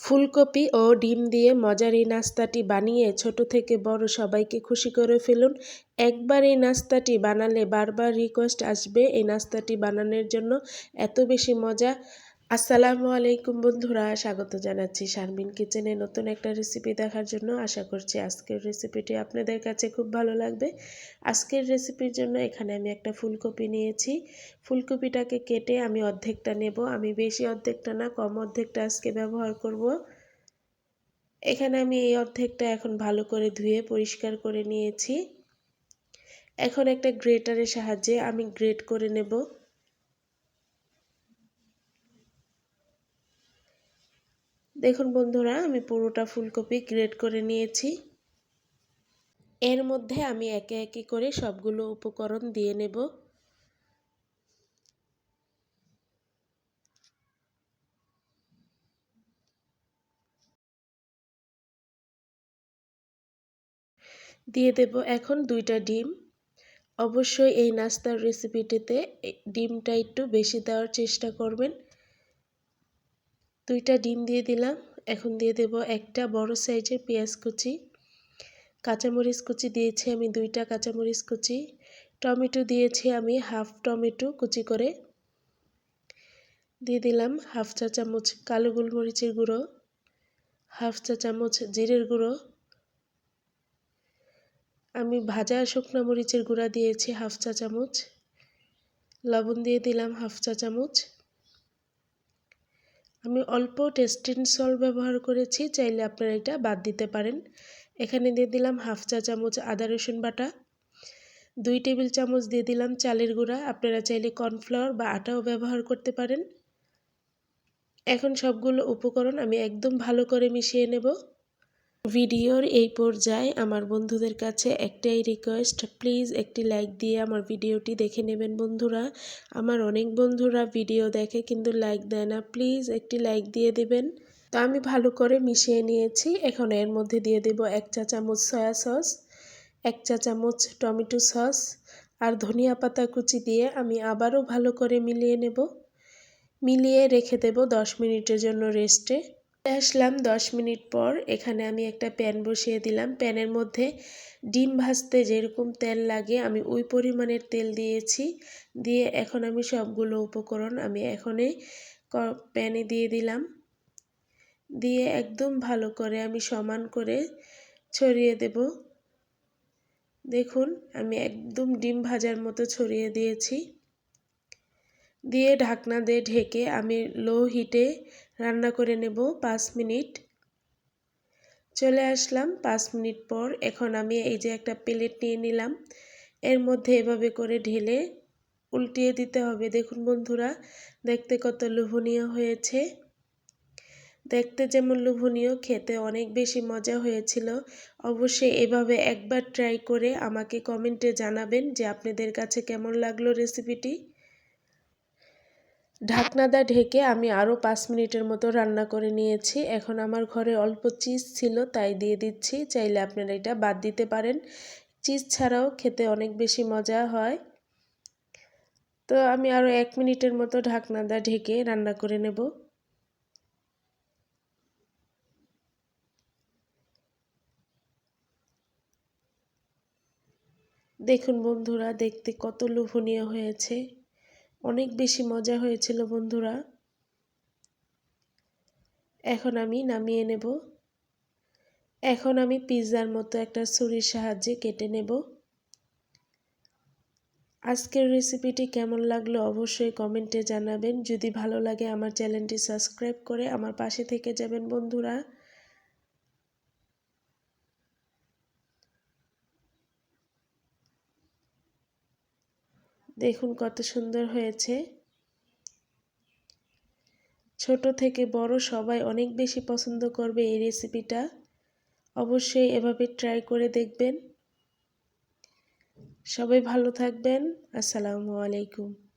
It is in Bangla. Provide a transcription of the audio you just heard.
ফুলকপি ও ডিম দিয়ে মজার এই নাস্তাটি বানিয়ে ছোট থেকে বড় সবাইকে খুশি করে ফেলুন। একবার এই নাস্তাটি বানালে বারবার রিকোয়েস্ট আসবে। এই নাস্তাটি বানানোর জন্য এত বেশি মজা। আসসালামু আলাইকুম বন্ধুরা, স্বাগত জানাচ্ছি শারমিন কিচেনে নতুন একটা রেসিপি দেখার জন্য। আশা করছি আজকের রেসিপিটি আপনাদের কাছে খুব ভালো লাগবে। আজকের রেসিপির জন্য এখানে আমি একটা ফুলকপি নিয়েছি। ফুলকপিটাকে কেটে আমি অর্ধেকটা নেব। আমি বেশি অর্ধেকটা না, কম অর্ধেকটা আজকে ব্যবহার করব। এখানে আমি এই অর্ধেকটা এখন ভালো করে ধুয়ে পরিষ্কার করে নিয়েছি। এখন একটা গ্রেটারের সাহায্যে আমি গ্রেট করে নেব। দেখুন বন্ধুরা, আমি পুরোটা ফুলকপি গ্রেড করে নিয়েছি। এর মধ্যে আমি একে একে করে সবগুলো উপকরণ দিয়ে নেব। দিয়ে দেব এখন দুইটা ডিম। অবশ্যই এই নাস্তার রেসিপিটিতে ডিমটা একটু বেশি দেওয়ার চেষ্টা করবেন। দুইটা ডিম দিয়ে দিলাম। এখন দিয়ে দেব একটা বড় সাইজের পেঁয়াজ কুচি। কাঁচামরিচ কুচি দিয়েছি আমি, দুইটা কাঁচামরিচ কুচি। টমেটো দিয়েছি আমি, হাফ টমেটো কুচি করে। দিয়ে দিলাম হাফ চা চামচ কালো গোলমরিচের গুঁড়ো, হাফ চা চামচ জিরের গুঁড়ো। আমি ভাজা শুকনো মরিচের গুঁড়া দিয়েছি হাফ চা চামচ। লবণ দিয়ে দিলাম হাফ চা চামচ। আমি অল্প টেস্টিন সল ব্যবহার করেছি, চাইলে আপনারা এটা বাদ দিতে পারেন। এখানে দিয়ে দিলাম হাফ চা চামচ আদা রসুন বাটা, দুই টেবিল চামচ দিয়ে দিলাম চালের গুঁড়া। আপনারা চাইলে কর্নফ্লাওয়ার বা আটাও ব্যবহার করতে পারেন। এখন সবগুলো উপকরণ আমি একদম ভালো করে মিশিয়ে নেব। ভিডিওর এই পর্যায়ে আমার বন্ধুদের কাছে একটাই রিকোয়েস্ট প্লিজ একটি লাইক দিয়ে আমার ভিডিওটি দেখে নেবেন বন্ধুরা। আমার অনেক বন্ধুরা ভিডিও দেখে কিন্তু লাইক দেয় না। প্লিজ একটি লাইক দিয়ে দেবেন। তো আমি ভালো করে মিশিয়ে নিয়েছি। এখন এর মধ্যে দিয়ে দেব এক চা চামচ সয়া সস এক চা চামচ টমেটো সস আর ধনিয়া পাতা কুচি দিয়ে আমি আবারও ভালো করে মিলিয়ে নেব। মিলিয়ে রেখে দেব দশ মিনিটের জন্য রেস্টে আসলাম দশ মিনিট পর। এখানে আমি একটা প্যান বসিয়ে দিলাম। প্যানের মধ্যে ডিম ভাজতে যেরকম তেল লাগে, আমি ওই পরিমাণের তেল দিয়েছি। দিয়ে এখন আমি সবগুলো উপকরণ আমি এখনই প্যানে দিয়ে দিলাম। দিয়ে একদম ভালো করে আমি সমান করে ছড়িয়ে দেব। দেখুন, আমি একদম ডিম ভাজার মতো ছড়িয়ে দিয়েছি। দিয়ে ঢাকনা দিয়ে ঢেকে আমি লো হিটে রান্না করে নেব পাঁচ মিনিট। চলে আসলাম পাঁচ মিনিট পর এখন আমি এই যে একটা প্লেট নিয়ে নিলাম। এর মধ্যে এভাবে করে ঢেলে উল্টিয়ে দিতে হবে। দেখুন বন্ধুরা, দেখতে কত লোভনীয় হয়েছে। দেখতে যেমন লোভনীয়, খেতে অনেক বেশি মজা হয়েছিল। অবশ্যই এভাবে একবার ট্রাই করে আমাকে কমেন্টে জানাবেন যে আপনাদের কাছে কেমন লাগল রেসিপিটি ঢাকনাদা ঢেকে আমি আরও পাঁচ মিনিটের মতো রান্না করে নিয়েছি। এখন আমার ঘরে অল্প চিজ ছিল, তাই দিয়ে দিচ্ছি। চাইলে আপনারা এটা বাদ দিতে পারেন। চিজ ছাড়াও খেতে অনেক বেশি মজা হয়। তো আমি আরও এক মিনিটের মতো ঢাকনাদা ঢেকে রান্না করে নেব। দেখুন বন্ধুরা, দেখতে কত লোভনীয় হয়েছে। অনেক বেশি মজা হয়েছিল, বন্ধুরা। এখন আমি নামিয়ে নেব। এখন আমি পিৎজার মতো একটা ছুরির সাহায্যে কেটে নেব। আজকের রেসিপিটি কেমন লাগল অবশ্যই কমেন্টে জানাবেন। যদি ভালো লাগে আমার চ্যানেলটি সাবস্ক্রাইব করে আমার পাশে থেকে যাবেন, বন্ধুরা। দেখুন কত সুন্দর হয়েছে। ছোট থেকে বড় সবাই অনেক বেশি পছন্দ করবে এই রেসিপিটা। অবশ্যই এভাবে ট্রাই করে দেখবেন। সবাই ভালো থাকবেন। আসসালামু আলাইকুম।